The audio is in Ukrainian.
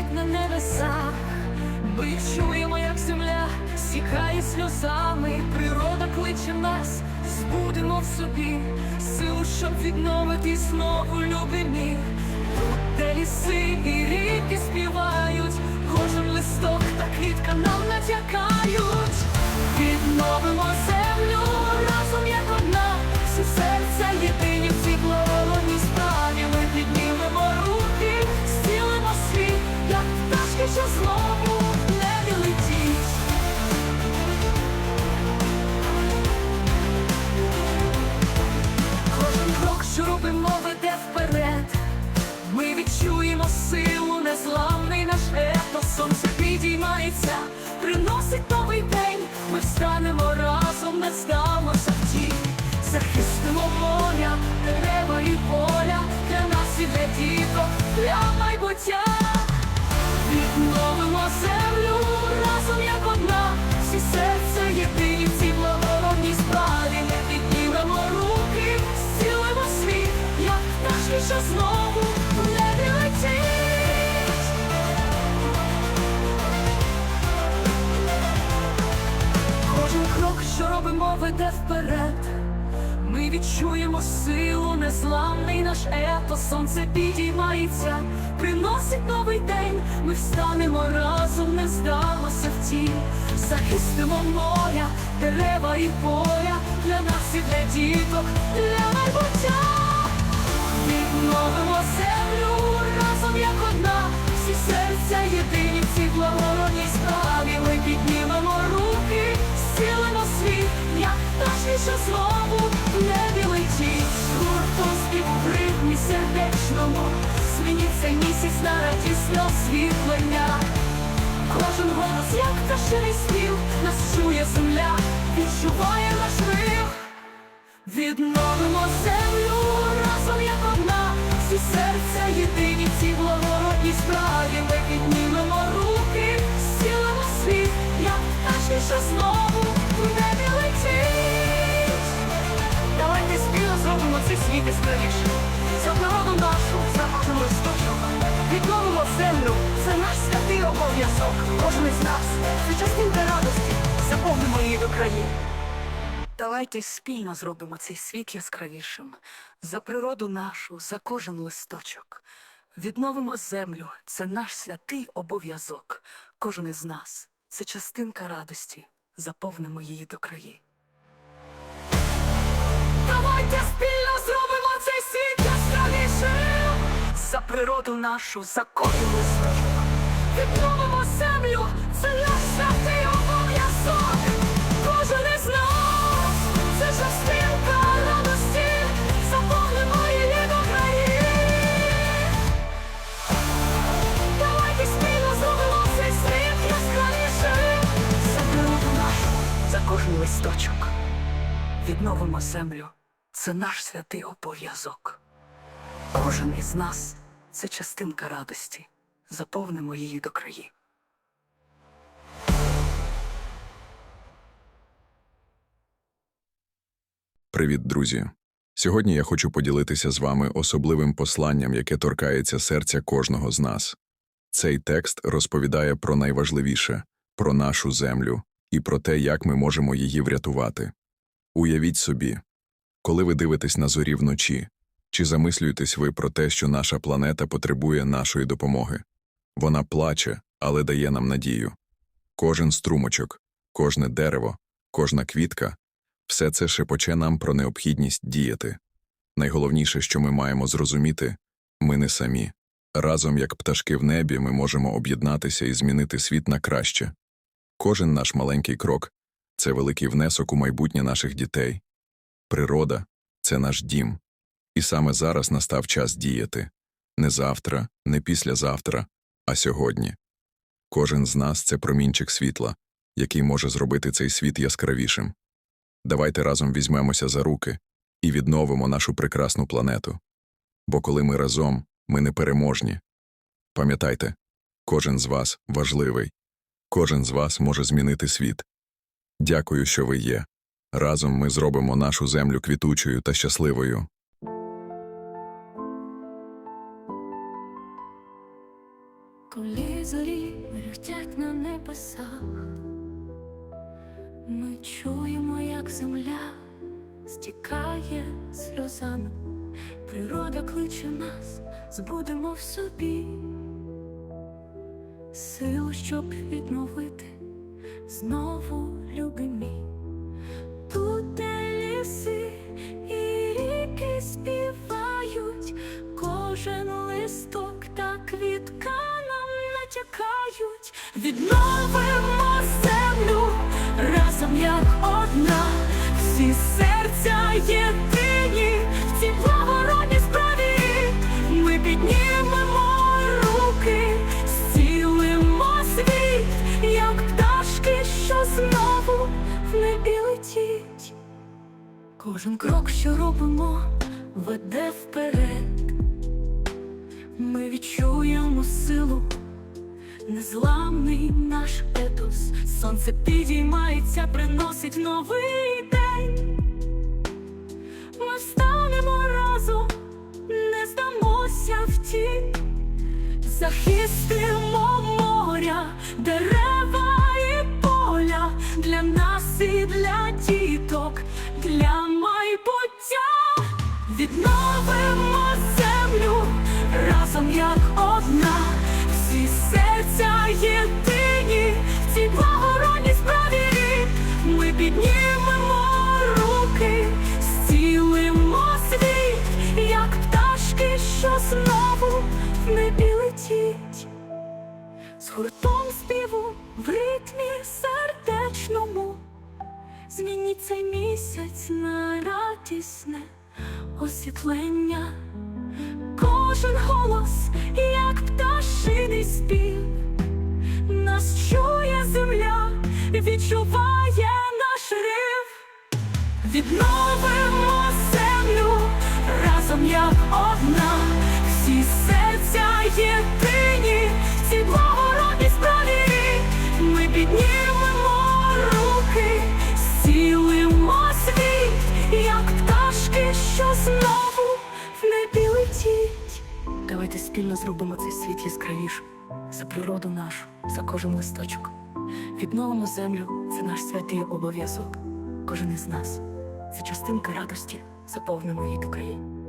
сяють на небесах. Ми чуємо, як земля сікає сльозами, природа кличе нас, збудемо в собі силу, щоб відновити знову любимі. Тут, де ліси і ріки співають, кожен листок та квітка нам натякають. Відновимо землю вперед. Ми відчуємо силу, незламний наш ето сонце підіймається, приносить новий день. Ми встанемо разом, не здамося в тінь. Захистимо моря, дерева і поля, для нас і для діток, для майбуття. Робимо, вперед. Ми відчуємо силу, незламний наш етос, сонце підіймається, приносить новий день. Ми встанемо разом, не здамося в тінь, захистимо моря, дерева і поля, для нас і для діток, для майбуття. Відновимо землю разом як одна, всі серця єдині що знову в небі спів в ритмі сердечному, змініться місяць на радісне освітлення. Кожен голос, як пташиний спів, нас чує земля, відчуває наш рив. Відновимо землю разом як одна, всі серця єдині в цій справі. Ми піднімемо руки, зцілимо світ, як пташки, що знову цей світ. За народу нашу, за кожен листочок. Відновимо землю, це наш святий обов'язок. Кожен із нас, це частинка радості, заповнимо її до країн. Давайте спільно зробимо цей світ яскравішим. За природу нашу, за кожен листочок. Відновимо землю, це наш святий обов'язок. Кожен із нас це частинка радості. Заповнимо її до краї. Давайте спільно зробимо. За природу нашу, за кожен листочок. Відновимо землю, це наш святий обов'язок. Кожен із нас, це частинка радості, заповнимо її до краї. Давайте спільно зробимо цей світ яскравішим. За природу нашу, за кожен листочок. Відновимо землю, це наш святий обов'язок. Кожен із нас це частинка радості. Заповнимо її до краї. Привіт, друзі! Сьогодні я хочу поділитися з вами особливим посланням, яке торкається серця кожного з нас. Цей текст розповідає про найважливіше про нашу землю і про те, як ми можемо її врятувати. Уявіть собі, коли ви дивитесь на зорі вночі, чи замислюєтесь ви про те, що наша планета потребує нашої допомоги? Вона плаче, але дає нам надію. Кожен струмочок, кожне дерево, кожна квітка все це шепоче нам про необхідність діяти. Найголовніше, що ми маємо зрозуміти ми не самі. Разом, як пташки в небі, ми можемо об'єднатися і змінити світ на краще. Кожен наш маленький крок це великий внесок у майбутнє наших дітей. Природа це наш дім. І саме зараз настав час діяти не завтра, не післязавтра, а сьогодні. Кожен з нас це промінчик світла, який може зробити цей світ яскравішим. Давайте разом візьмемося за руки і відновимо нашу прекрасну планету. Бо коли ми разом, ми непереможні. Пам'ятайте, кожен з вас важливий, кожен з вас може змінити світ. Дякую, що ви є. Разом ми зробимо нашу землю квітучою та щасливою. Коли небесах. Ми чуємо, як земля стікає сльозами, природа кличе нас, збудемо в собі силу, щоб відновити знову любимі. Тут де ліси натякають, відновимо землю разом як одна, всі серця єдині в цій благородній справі. Ми піднімемо руки, зцілимо світ, як пташки, що знову в небі летіть. Кожен крок, що робимо, веде вперед. Ми відчуємо силу, незламний наш етос. Сонце підіймається, приносить новий день. Ми встанемо разом, не здамося в тінь, захистимо моря, дерева і поля для нас і для діток, для майбуття відновимо землю разом як одна, серця єдині в цій благородній справі. Ми піднімемо руки, зцілимо світ, як пташки, що знову в небі летіть. З гуртом співу в ритмі сердечному Змініть цей місяць на радісне освітлення, кожен голос, як пташиний спів, нас чує земля, відчуває наш рив, відновимо землю разом як одна, всі серця єдині, в цій благородній справі. Ми піднімемо руки, зцілимо світ, як пташки, що знову в небі летіть. Давайте спільно зробимо цей світ яскравішим за природу нашу, за кожен листочок. Відновимо землю це наш святий обов'язок. Кожен із нас це частинка радості, заповненої від України.